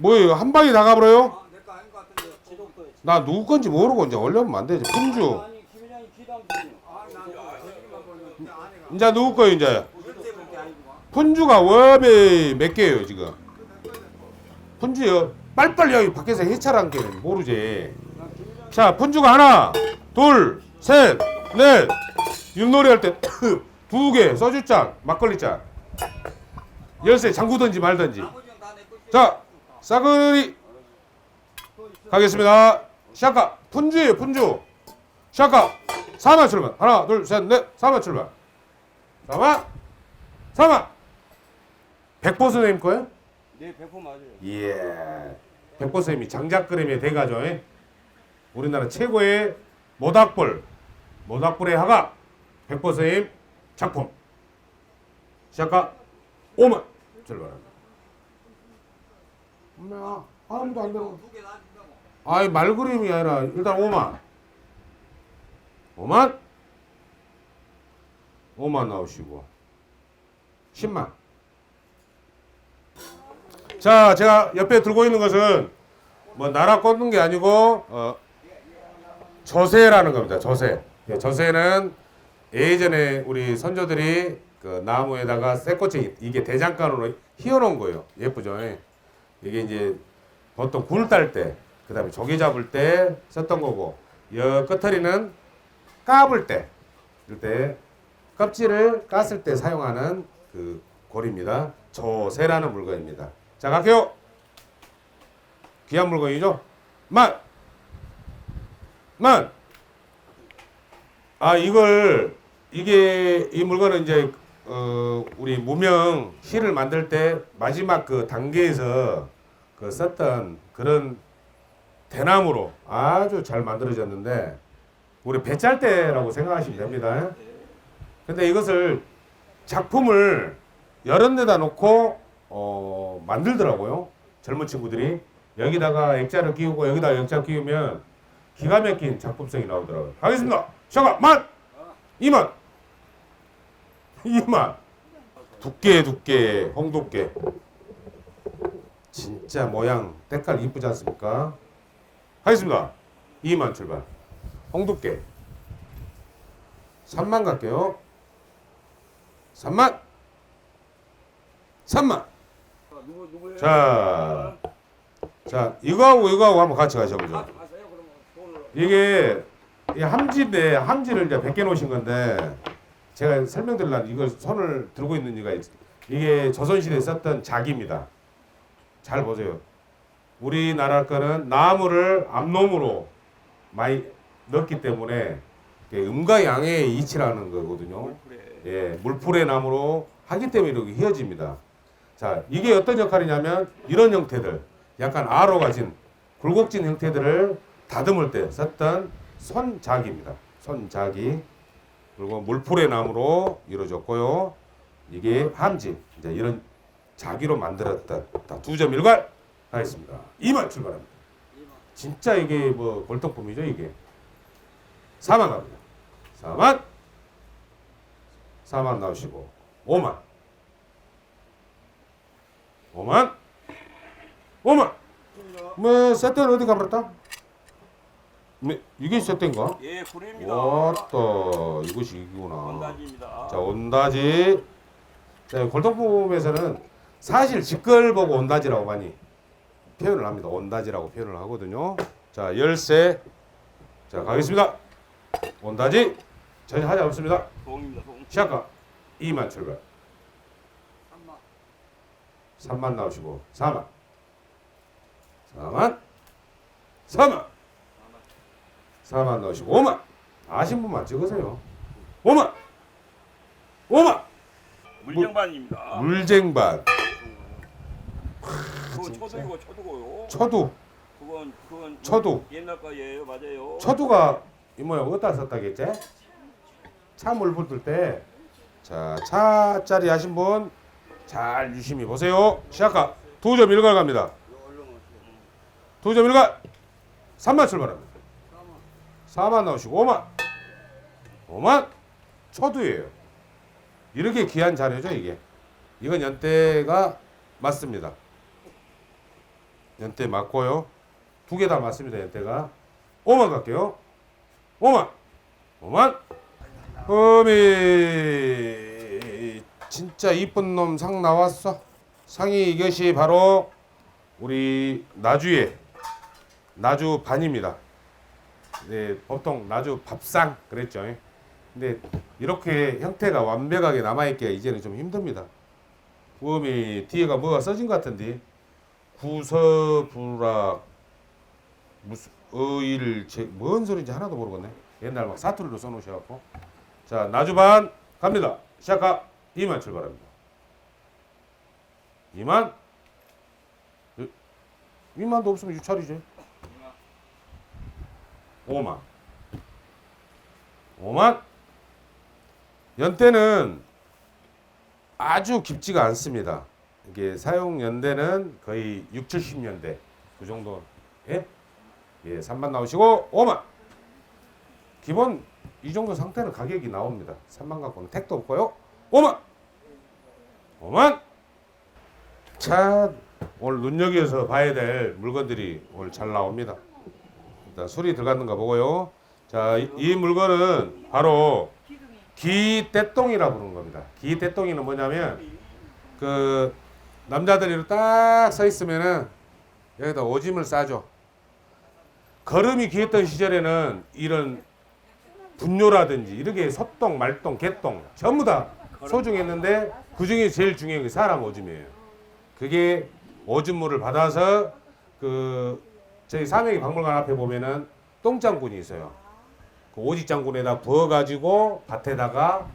뭐예요? 한 방에 나가버려요? 아, 내거 아닌 것 같은데. 지독도에 나 누구 건지 모르고 이제 올려면 안 되지. 품주. 아니 김 회장이 기담순이요. 아, 난 저기만 보면 그냥 아내가 이제 누구 거예요 이제? 아니구만. 푼주가 월에 몇 개예요 지금? 푼주요. 빨리빨리 여기 밖에서 해찰한 게 모르지. 자, 푼주가 하나, 둘, 셋, 넷. 윷놀이 할 때 두 개, 소주잔, 막걸리 잔. 열쇠 잠그든지 말든지. 아버지는 다내 거. 자, 싸그리 가겠습니다. 시작가 푼주예요, 푼주. 시작가 4만 출발. 하나, 둘, 셋, 넷. 4만 출발. 4만. 4만. 백보 선생님 거예요? 네, 100% 맞아요. 예. 백보 선생님이 장작그림의 대가죠. 예? 우리나라 최고의 모닥불. 모닥불의 화가 백보 선생님 작품. 시작가 5만 출발합니다. 엄마, 아무도 안 놔준다고. 아이 말 그림이 아니라 일단 5만. 5만? 5만 나오시고. 10만. 자 제가 옆에 들고 있는 것은 뭐 나라 꽂는 게 아니고 어, 저세라는 겁니다 저세. 예, 저세는 예전에 우리 선조들이 그 나무에다가 쇠꽃이 이게 대장간으로 휘어놓은 거예요. 예쁘죠? 예. 이게 이제 보통 굴 딸 때, 그 다음에 조개 잡을 때 썼던 거고, 여 끝터리는 까불 때, 이때 껍질을 깠을 때 사용하는 그 고리입니다. 조세라는 물건입니다. 자, 갈게요. 귀한 물건이죠? 만! 만! 아, 이걸, 이게, 이 물건은 이제, 어, 우리 무명 실을 만들 때 마지막 그 단계에서 그 썼던 그런 대나무로 아주 잘 만들어졌는데 우리 배짤대라고 생각하시면 됩니다. 근데 이것을 작품을 여러 데다 놓고 어, 만들더라고요. 젊은 친구들이 여기다가 액자를 끼우고 여기다 액자 끼우면 기가 막힌 작품성이 나오더라고요. 가겠습니다. 시작 만 이만 이만 두께 두께 홍두께 진짜 모양 때깔 이쁘지 않습니까? 하겠습니다. 2만 출발. 홍두깨. 3만 갈게요. 3만. 3만. 누구 누구예요? 자. 자, 이거하고 이거하고 한번 같이 가셔보죠. 이게 이 함지인데 함지를 이제 벗겨 놓으신 건데 제가 설명드리려면 이걸 손을 들고 있는 이유가 있- 이게 조선시대에 썼던 작입니다. 잘 보세요. 우리나라 거는 나무를 암놈으로 많이 넣기 때문에 음과 양의 이치라는 거거든요. 예, 물풀의 나무로 하기 때문에 이렇게 휘어집니다. 자, 이게 어떤 역할이냐면 이런 형태들, 약간 아로 가진 굴곡진 형태들을 다듬을 때 썼던 손작입니다. 손작이 그리고 물풀의 나무로 이루어졌고요. 이게 함지, 이제 이런 자기로 만들었던 두점 일괄 하겠습니다. 이만 출발합니다. 진짜 이게 뭐 골동품이죠 이게. 4만 갑니다. 4만 4만 나오시고 5만 5만 5만 뭐 세트는 어디 가버렸다? 뭐, 이게 세트인가? 예, 불입니다. 왔다. 이것이 이구나. 원단지입니다. 자 온다지. 자, 골동품에서는 사실 직걸 보고 온다지라고 많이 표현을 합니다. 온다지라고 표현을 하거든요. 자 열쇠. 자 가겠습니다. 온다지. 전혀 하지 않습니다. 동입니다. 동. 시작가 2만 출발. 3만. 3만 나오시고 4만. 4만. 4만 4만 나오시고 5만 아신 분만 찍으세요 5만 5만 물정반입니다. 물쟁반 그건 초도이고 초도고요. 초두 그건 그건 초두 옛날 거예요, 맞아요. 초두가 이 모양 어디다 썼다겠지? 차물 불들 때. 자, 차짜리 하신 분 잘 유심히 보세요. 시작가 두점 일갈 갑니다. 두점 일갈 3만 출발합니다. 4만 나오시고 5만 5만 초두예요. 이렇게 귀한 자료죠 이게. 이건 연대가 맞습니다. 연대 맞고요. 두 개 다 맞습니다. 연대가 5만 갈게요. 5만 5만 어미 진짜 이쁜 놈 상 나왔어. 상이 이것이 바로 우리 나주의 나주 반입니다. 네, 보통 나주 밥상 그랬죠. 근데 이렇게 형태가 완벽하게 남아있기가 이제는 좀 힘듭니다. 구음이 뒤에가 뭐가 써진 것 같은데 구서불락 무슨 어일 제, 뭔 소리인지 하나도 모르겠네. 옛날 막 사투리로 써놓으셔갖고 자 나주반 갑니다. 시작하 2만 출발합니다. 2만 2만도 없으면 유찰이지. 5만 5만 연대는 아주 깊지가 않습니다. 이게 사용 연대는 거의 6, 70년대 그 정도 예? 예, 3만 나오시고 5만 기본 이 정도 상태는 가격이 나옵니다. 3만 갖고는 택도 없고요. 5만 5만 자 오늘 눈여겨서 봐야 될 물건들이 오늘 잘 나옵니다. 일단 술이 들어갔는가 보고요. 자, 이, 이 물건은 바로 기대똥이라 부르는 겁니다. 기대똥이는 뭐냐면 그 남자들이 딱 서 있으면은 여기다 오줌을 싸죠. 걸음이 귀했던 시절에는 이런 분뇨라든지 이렇게 소똥, 말똥, 개똥 전부 다 소중했는데 그 중에 제일 중요한 게 사람 오줌이에요. 그게 오줌물을 받아서 그 저희 삼행이 박물관 앞에 보면은 똥장군이 있어요. 그 오지장군에다 부어가지고 밭에다가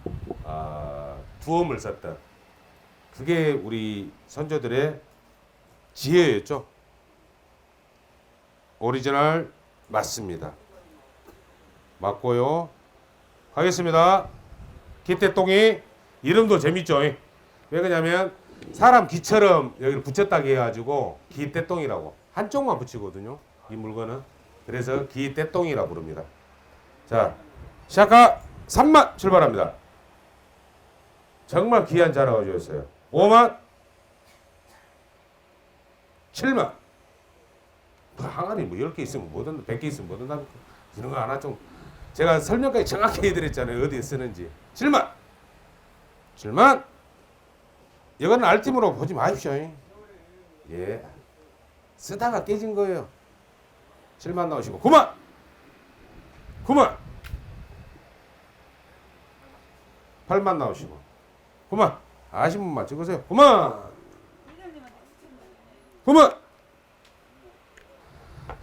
아, 부엄을 썼던 그게 우리 선조들의 지혜였죠. 오리지널 맞습니다. 맞고요. 하겠습니다. 기대똥이 이름도 재밌죠. 왜 그러냐면 사람 기처럼 여기를 붙였다고 해가지고 기대똥이라고 한쪽만 붙이거든요. 이 물건은 그래서 기대똥이라 부릅니다. 자, 시작하 3만 출발합니다. 정말 귀한 자라가 주셨어요. 5만 7만 뭐 항아리 뭐 10개 있으면 뭐든 100개 있으면 뭐든 합니까? 이런 거 하나 좀 제가 설명까지 정확히 해드렸잖아요. 어디에 쓰는지. 7만 7만 이거는 알팀으로 보지 마십시오. 예. 쓰다가 깨진 거예요. 7만 나오시고. 9만! 9만! 8만 나오시고. 9만! 아신 분만 찍으세요. 9만! 9만!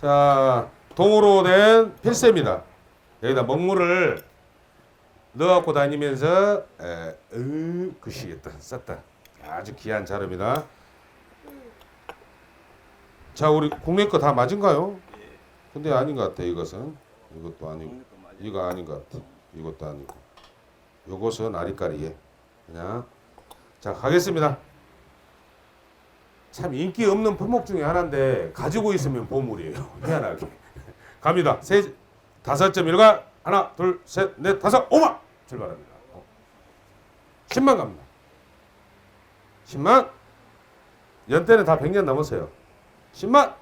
자 동으로 된 필세입니다. 여기다 먹물을 넣어갖고 다니면서 에, 으, 글씨겠다 썼다. 아주 귀한 자료입니다 자 우리 국내 거 다 맞은가요? 근데 아닌 것 같아 이것은. 이것도 아니고. 이거 아닌 것 같아. 이것도 아니고. 요것은 아리까리에. 그냥. 자 가겠습니다. 참 인기 없는 품목 중에 하나인데 가지고 있으면 보물이에요. 희한하게. 갑니다. 세 다섯 점 일가 하나 둘 셋 넷 다섯 오만 출발합니다. 어. 10만 갑니다. 10만? 연대는 다 100년 넘었어요 10만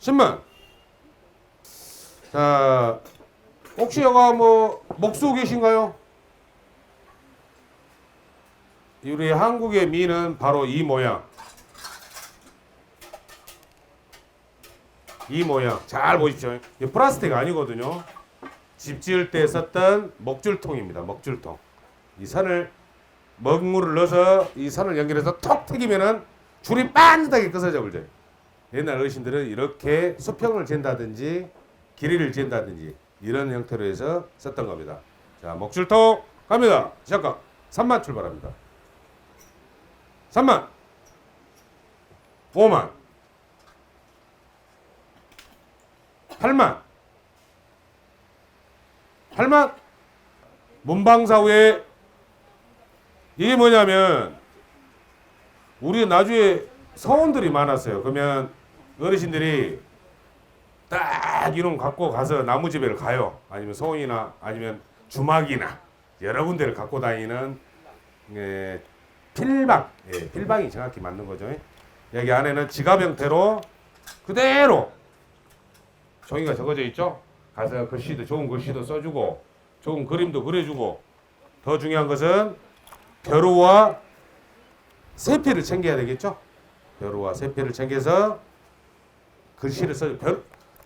10만 자 혹시 여가 뭐 목수 계신가요? 우리 한국의 미는 바로 이 모양. 이 모양. 잘 보십시오. 이 플라스틱 아니거든요. 집 지을 때 썼던 먹줄통입니다. 먹줄통. 이 선을 먹물을 넣어서 이 선을 연결해서 톡 튀기면은 줄이 반듯하게 끊어져 버려요 옛날 어르신들은 이렇게 수평을 잰다든지 길이를 잰다든지 이런 형태로 해서 썼던 겁니다. 자, 목줄통 갑니다. 시작각 3만 출발합니다. 3만 5만 8만 8만 문방사후에 이게 뭐냐면 우리 나주에 서원들이 많았어요. 그러면 어르신들이 딱 이놈 갖고 가서 나무집에를 가요. 아니면 소원이나 아니면 주막이나 여러 군데를 갖고 다니는 예, 필방, 예, 필방이 정확히 맞는 거죠. 여기 안에는 지갑 형태로 그대로 종이가 적어져 있죠. 가서 글씨도 좋은 글씨도 써주고 좋은 그림도 그려주고 더 중요한 것은 벼루와 세필을 챙겨야 되겠죠. 벼루와 세필을 챙겨서 글씨를 써. 벼,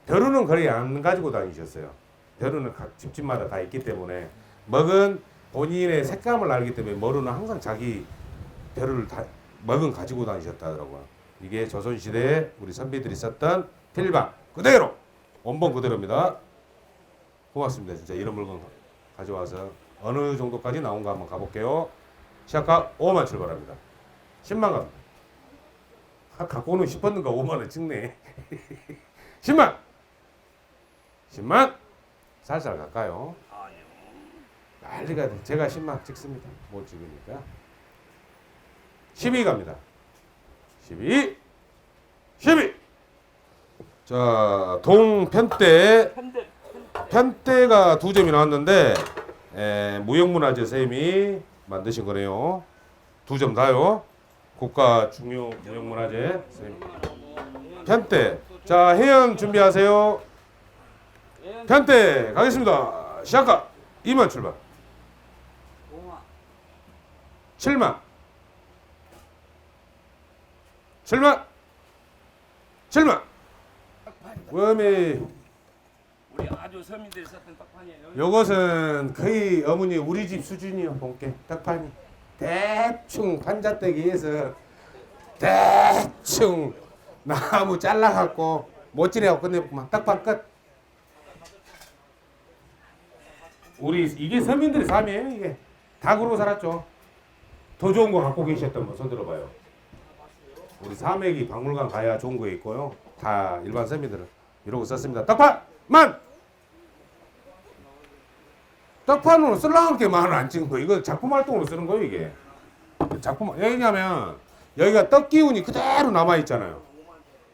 벼루는 거의 안 가지고 다니셨어요. 벼루는 각 집집마다 다 있기 때문에 먹은 본인의 색감을 알기 때문에 머루는 항상 자기 벼루를 다 먹은 가지고 다니셨다더라고요. 이게 조선시대에 우리 선비들이 썼던 필방 그대로 원본 그대로입니다. 고맙습니다. 진짜 이런 물건 가져와서 어느 정도까지 나온가 한번 가볼게요. 시작가 5만 출발합니다. 10만 갑니다. 아, 갖고는 싶었는가 5만 원 찍네. 10만. 10만. 살살 갈까요? 아니요. 난리가 돼. 제가 10만 찍습니다. 못 찍으니까. 12 갑니다. 12. 12. 자, 동편대 편대 편대가 두 점이 나왔는데 에, 무형문화재 쌤이 만드신 거네요. 두 점 다요. 국가 중요 무형문화재 쌤. 편대. 자, 해연 준비하세요. 편대 가겠습니다. 시작가 2만 출발. 5만 7만 7만 7만 웜이 우리 아주 서민들이 썼던 떡판이에요. 요것은 거의 어머니 우리 집 수준이요 본게 떡판이 대충 판잣대기에서 대충 나무 잘라갖고 못질해갖고 끝내고만 떡판 끝. 우리 이게 서민들의 삶이에요 이게. 다 그러고 살았죠. 더 좋은 거 갖고 계셨던 분 손들어봐요. 우리 사맥이 박물관 가야 좋은 거 있고요. 다 일반 서민들은 이러고 썼습니다. 떡판만 떡판으로 쓸라는 게 많은 안 찍은 거 이거 작품 활동으로 쓰는 거예요 이게. 작품 왜냐면 여기가 떡 기운이 그대로 남아 있잖아요.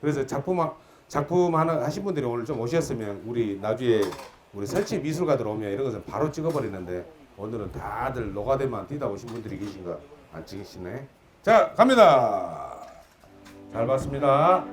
그래서 작품 하- 작품 하나 하신 분들이 오늘 좀 오셨으면 우리 나중에 우리 설치 미술가들 오면 이런 것은 바로 찍어버리는데 오늘은 다들 노가대만 뛰다 오신 분들이 계신가? 안 찍으시네. 자 갑니다. 잘 봤습니다